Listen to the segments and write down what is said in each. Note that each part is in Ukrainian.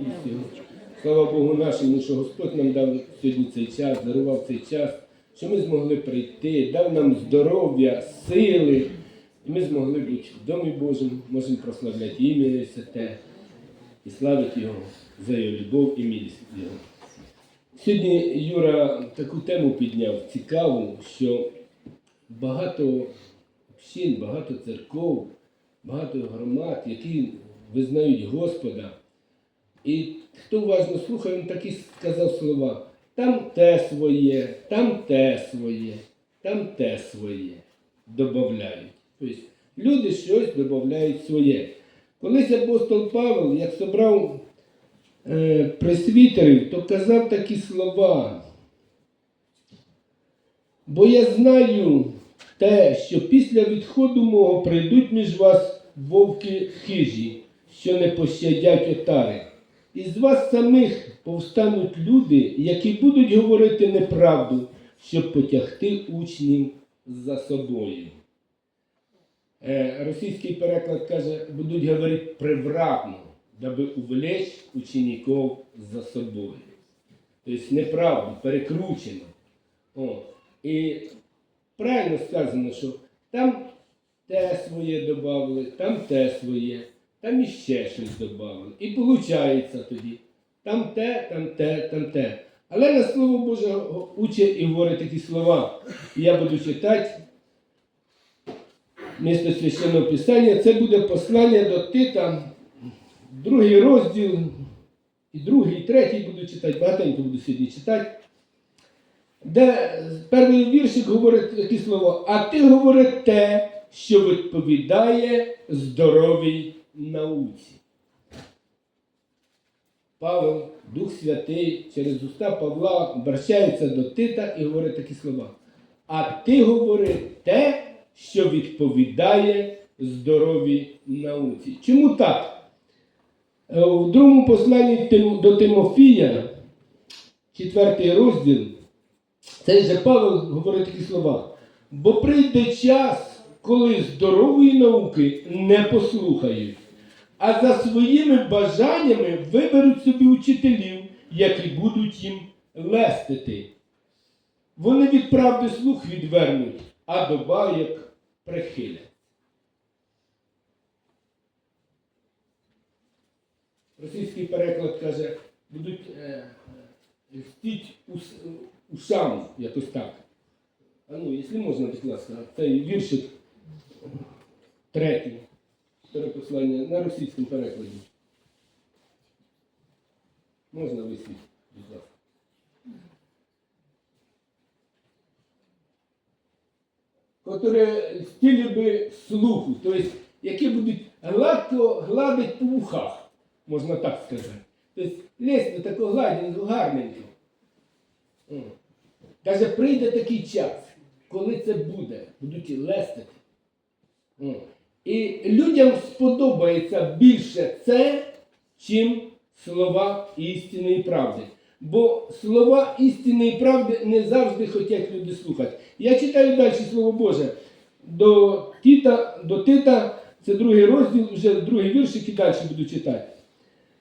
милістю. Слава Богу нашому, що Господь нам дав сьогодні цей час, дарував цей час, що ми змогли прийти, дав нам здоров'я, сили. І ми змогли бути в Домі Божому, можемо прославляти ім'я Його Святе і славити Його за Його любов і милість Його. Сьогодні Юра таку тему підняв цікаву, що багато общин, багато церков, багато громад, які визнають Господа. І хто уважно слухає, він такі сказав слова. Там те своє, там те своє, там те своє. Добавляють. Тобто люди щось додають своє. Колись апостол Павел, як собрав е, пресвітерів, то казав такі слова. Бо я знаю те, що після відходу мого прийдуть між вас вовки хижі, що не пощадять отари. І з вас самих повстануть люди, які будуть говорити неправду, щоб потягти учнів за собою. Е, російський переклад каже, будуть говорити привратно, даби увлечь учеників за собою. Тобто неправду, перекручено. О. І правильно сказано, що там те своє додали, там те своє, там іще щось додали. І виходить тоді. Там те, там те, там те. Але на Слово Боже учить і говорить такі слова. І я буду читати місто священного Писання. Це буде послання до Тита, другий розділ, і другий, і третій буду читати, багатенько буду сьогодні читати. Де перший віршик говорить такі слова, а ти говори те, що відповідає здоровій науці. Павел, Дух Святий, через уста Павла обращається до Тита і говорить такі слова. А ти говори те, що відповідає здоровій науці. Чому так? Е, У другому посланні до Тимофія, четвертий розділ, цей же Павел говорить такі слова. Бо прийде час, коли здорової науки не послухають, а за своїми бажаннями виберуть собі учителів, які будуть їм лестити. Вони від правди слух відвернуть, а до баєк прихилять. Російський переклад каже, будуть е, е, льстіть ус, ушам, якось так. А ну, якщо можна, будь ласка, цей віршик третій, перепослання на російському перекладі. Можна висвітлити, будь ласка. Которые стилі би слуху, тобто, які будуть гладко гладить по вухах, можна так сказати. Тобто лезть на таку гладеньку, гарненько. Каже, прийде такий час, коли це буде, будуть лестити. І людям сподобається більше це, чим слова істини і правди. Бо слова істини і правди не завжди хочуть люди слухати. Я читаю далі Слово Боже. До Тіта, до Тита, це другий розділ, вже другий віршик і далі буду читати.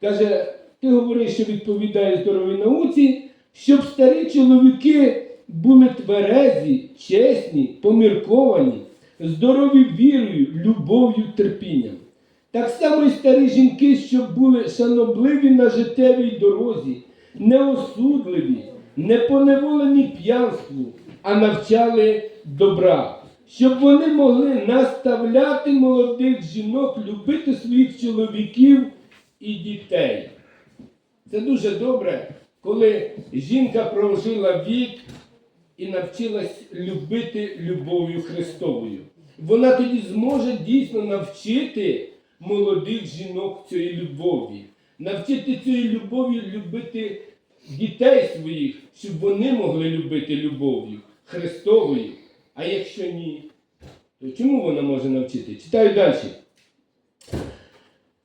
Каже, ти говориш, що відповідає здоровій науці, щоб старі чоловіки були тверезі, чесні, помірковані, здорові вірою, любов'ю, терпінням. Так само і старі жінки, щоб були шанобливі на життєвій дорозі, неосудливі, не поневолені п'янству, а навчали добра, щоб вони могли наставляти молодих жінок любити своїх чоловіків і дітей. Це дуже добре, коли жінка прожила вік і навчилась любити любов'ю Христовою. Вона тоді зможе дійсно навчити молодих жінок цієї любові, навчити цієї любові любити дітей своїх, щоб вони могли любити любов'ю Христовою. А якщо ні, то чому вона може навчити? Читаю далі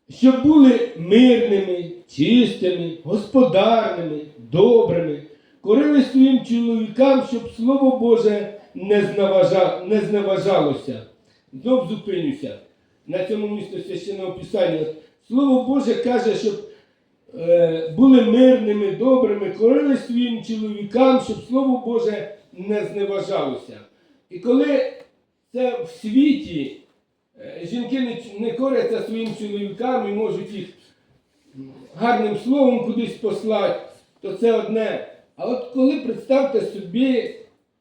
щоб були мирними, чистими, господарними, добрими, корили своїм чоловікам, щоб Слово Боже не, зневажа, не зневажалося. Знов зупинюся на цьому місці священного писання. Слово Боже каже, щоб е, були мирними, добрими, корили своїм чоловікам, щоб Слово Боже не зневажалося. І коли це в світі е, жінки не, не коряться своїм чоловікам і можуть їх гарним словом кудись послати, то це одне. А от коли представте собі,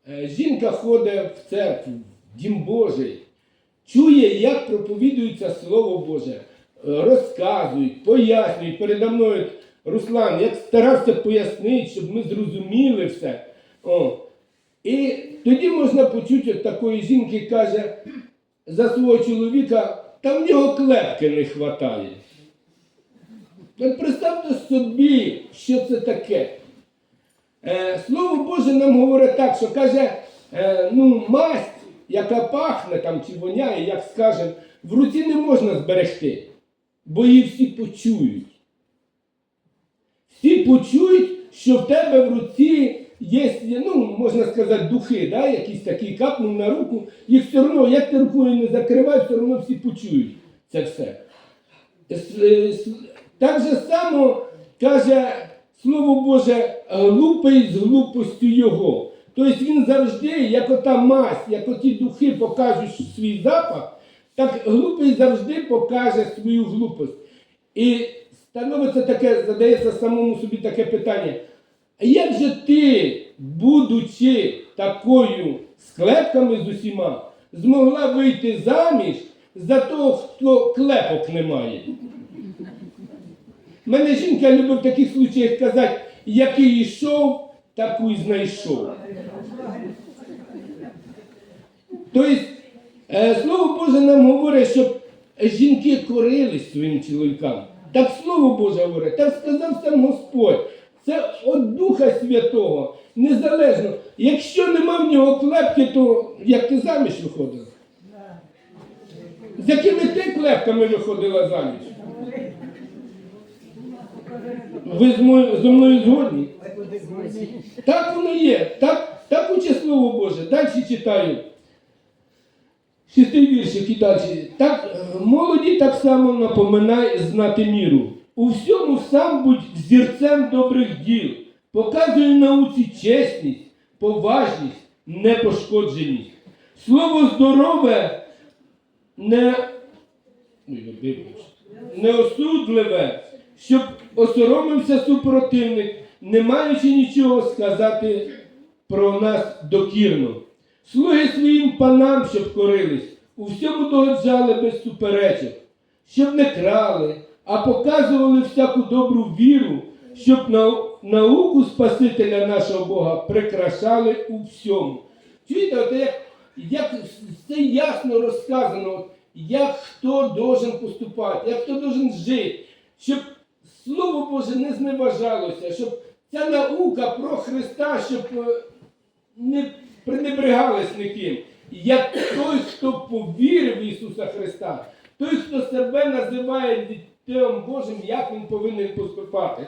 жінка ходить в церкву, в дім Божий, чує, як проповідується Слово Боже, е, розказують, пояснюють. Передо мною Руслан, як старався пояснити, щоб ми зрозуміли все. О. І тоді можна почути такої жінки, каже за свого чоловіка, та в нього клепки не вистачає. Представте собі, що це таке. Е, Слово Боже нам говорить так, що каже, е, ну, масть, яка пахне там чи воняє, як скажемо, в руці не можна зберегти, бо її всі почують. Всі почують, що в тебе в руці є, ну, можна сказати, духи, да, якісь такі капнув на руку, їх все одно, як ти рукою не закриваєш, все одно всі почують це все. Е, Так же само каже Слово Боже, глупий з глупостю його. Тобто він завжди, як ота мазь, як оті духи покажуть свій запах, так глупий завжди покаже свою глупость. І становиться таке, задається самому собі таке питання. А як же ти, будучи такою склепками з усіма, змогла вийти заміж за того, хто клепок не має? Мене жінка любить в таких случаях казати, який йшов, таку й знайшов. Тобто, е, Слово Боже нам говорить, щоб жінки корились своїм чоловікам. Так Слово Боже говорить, так сказав сам Господь. Це від Духа Святого. Незалежно. Якщо нема в нього клепки, то як ти заміж виходила? З якими ти клепками виходила заміж? Ви зі мною згодні? Так воно є. Так, так уче Слово Боже. Далі читаю. Шістий віршик і далі. Так, молоді так само напоминай знати міру. У всьому сам будь зірцем добрих діл. Показуй науці чесність, поважність, непошкодженість. Слово здорове не, неосудливе, щоб осоромився супротивник, не маючи нічого сказати про нас докірно. Слуги своїм панам, щоб корились, у всьому догоджали без суперечок, щоб не крали, а показували всяку добру віру, щоб нау- науку Спасителя нашого Бога прикрашали у всьому. Чуєте, от як, як все ясно розказано, як хто должен поступати, як хто должен жити, щоб Слово Боже не зневажалося, щоб ця наука про Христа, щоб е, не пренебрегались ніким. Як той, хто повірив в Ісуса Христа, той, хто себе називає дітем Божим, як він повинен поступати.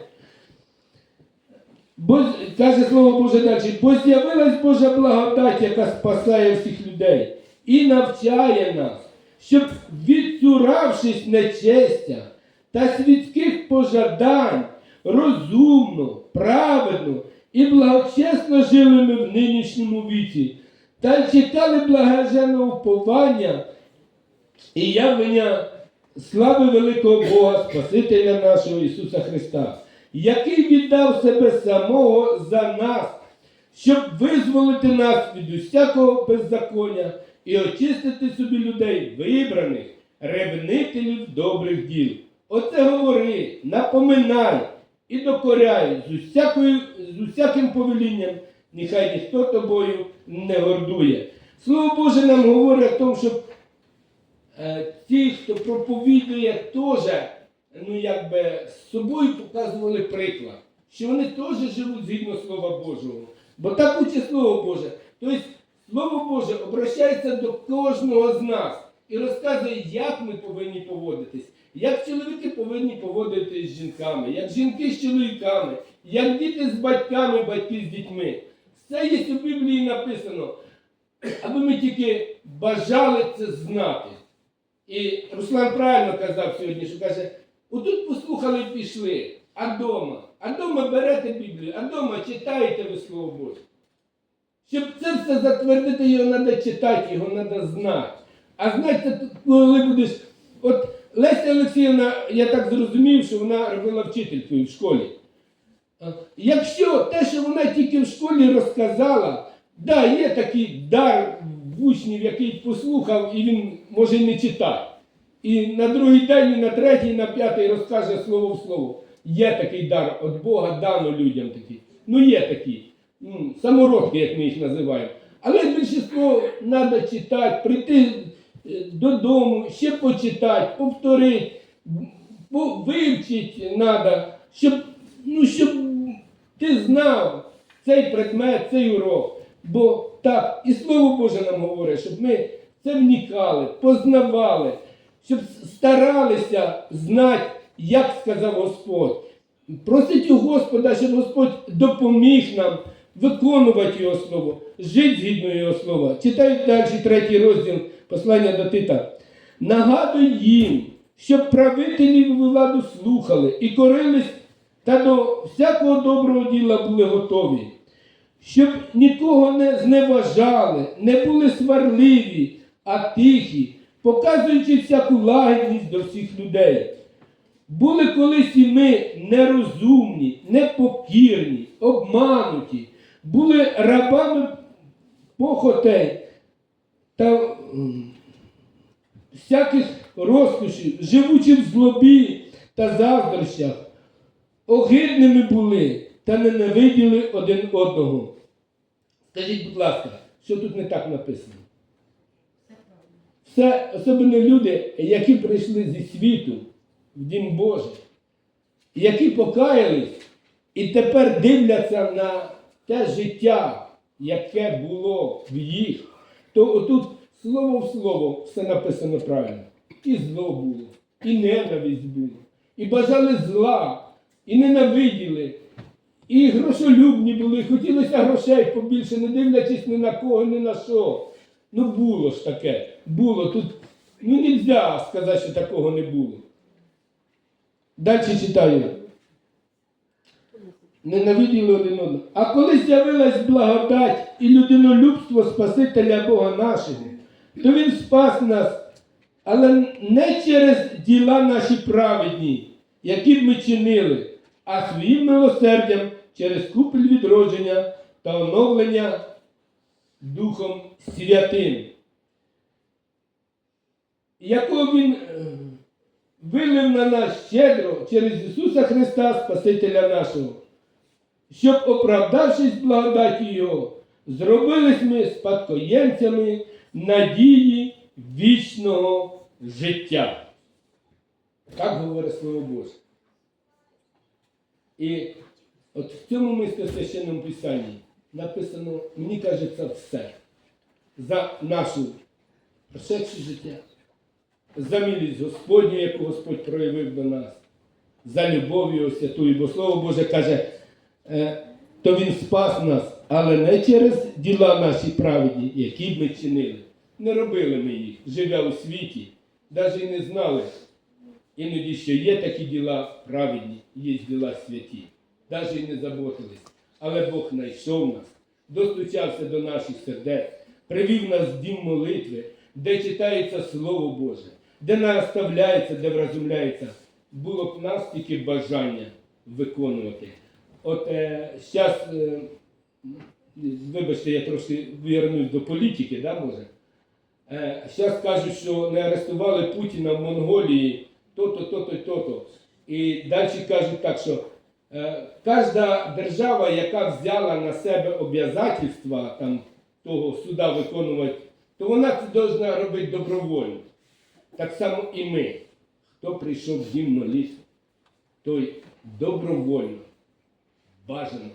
Бо, каже Слово Боже далі, бо з'явилась Божа благодать, яка спасає всіх людей і навчає нас, щоб, відцуравшись нечестя та світських пожадань, розумно, праведно і благочесно жили ми в нинішньому віці, та чекали благоженого уповання і явлення слави великого Бога, Спасителя нашого Ісуса Христа, який віддав себе самого за нас, щоб визволити нас від усякого беззаконня і очистити собі людей, вибраних, ревнителів добрих діл. Оце говори, напоминай і докоряй з, усякою, з усяким повелінням, нехай ніхто тобою не гордує. Слово Боже нам говорить о тому, щоб е, ті, хто проповідує, теж ну, з собою показували приклад, що вони теж живуть згідно Слова Божого. Бо так учить Слово Боже. Тобто Слово Боже обращається до кожного з нас і розказує, як ми повинні поводитись, як чоловіки повинні поводитись з жінками, як жінки з чоловіками, як діти з батьками, батьки з дітьми. Все є у Біблії написано, аби ми тільки бажали це знати. І Руслан правильно казав сьогодні, що каже, отут послухали і пішли. А дома? А дома берете Біблію, а дома читаєте ви Слово Боже. Щоб це все затвердити, його треба читати, його треба знати. А знати, коли будеш. От Леся Олексіївна, я так зрозумів, що вона робила вчителькою в школі. Якщо те, що вона тільки в школі розказала, да, є такий дар в учнів, який послухав і він може не читати. І на другий день, і на третій, і на п'ятий розкаже слово в слово. Є такий дар від Бога дано людям такий. Ну є такі. Ну, самородки, як ми їх називаємо. Але більшість треба читати, прийти додому, ще почитати, повторити, вивчити треба, щоб, ну, щоб ти знав цей предмет, цей урок. Бо так, і Слово Боже нам говорить, щоб ми це вникали, познавали, щоб старалися знати, як сказав Господь. Просить у Господа, щоб Господь допоміг нам виконувати Його Слово, жити згідно Його Слова. Читаю далі третій розділ послання до Тита. Нагадуй їм, щоб правителів владу слухали і корились, та до всякого доброго діла були готові, щоб нікого не зневажали, не були сварливі, а тихі, показуючи всяку лагідність до всіх людей. Були колись і ми нерозумні, непокірні, обмануті, були рабами похотей та всяких розкошів, живучи в злобі та заздрощах, огидними були та ненавиділи один одного. Скажіть, будь ласка, що тут не так написано? Це особливо люди, які прийшли зі світу в Дім Божий, які покаялись і тепер дивляться на те життя, яке було в їх, то отут слово в слово все написано правильно. І зло було, і ненависть було, і бажали зла, і ненавиділи, і грошолюбні були, хотілося грошей побільше, не дивлячись ні на кого, ні на що. Ну було ж таке, було тут. Ну не можна сказати, що такого не було. Далі читаю. Ненавиділи один одного. А коли з'явилась благодать і людинолюбство Спасителя Бога нашого, то Він спас нас, але не через діла наші праведні, які б ми чинили, а своїм милосердям через купель відродження та оновлення Духом Святим, якого Він е, вилив на нас щедро через Ісуса Христа, Спасителя нашого, щоб, оправдавшись благодаті Його, зробились ми спадкоємцями надії вічного життя. Так говорить Слово Боже. І от в цьому місці священному писанні написано, мені кажеться, все. За нашу прошедше життя, за милість Господню, яку Господь проявив до нас, за любов Його. Бо Слово Боже каже, то Він спас нас, але не через діла наші праведні, які б ми чинили. Не робили ми їх, живя у світі, навіть і не знали. Іноді що є такі діла праведні, є діла святі, навіть і не заботились. Але Бог знайшов нас, достучався до наших сердець, привів нас в дім молитви, де читається Слово Боже, де наставляється, де вразумляється. Було б нас тільки бажання виконувати. От е, зараз, е, вибачте, я трошки вернусь до політики, да, може? Зараз кажуть, що не арестували Путіна в Монголії то-то, то-то, то-то. І далі кажуть так, що е, кожна держава, яка взяла на себе обов'язательства там, того суда виконувати, то вона це повинна робити добровольно. Так само і ми. Хто прийшов в дім молитви, той добровольно, бажано,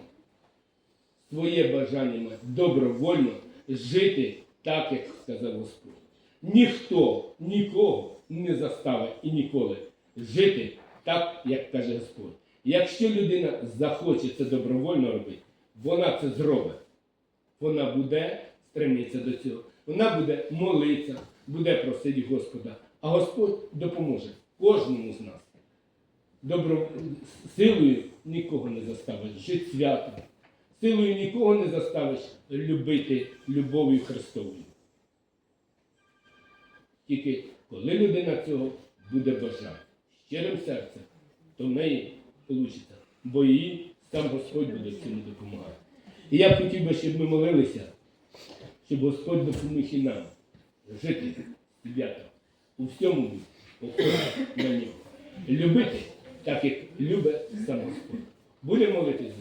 своє бажання добровольно жити так, як сказав Господь. Ніхто нікого не заставить і ніколи жити так, як каже Господь. Якщо людина захоче це добровольно робити, вона це зробить. Вона буде стремитися до цього. Вона буде молитися, буде просити Господа, а Господь допоможе кожному з нас. Добро, силою нікого не заставиш жити свято. Силою нікого не заставиш любити любов'ю Христовою. Тільки коли людина цього буде бажати щирим серцем, то в неї вийде, бо їй сам Господь буде цьому допомагати. І я хотів би, щоб ми молилися, щоб Господь допоміг і нам жити свято у всьому походити на нього. Любити, так як любить сам Господь. Будемо молитися?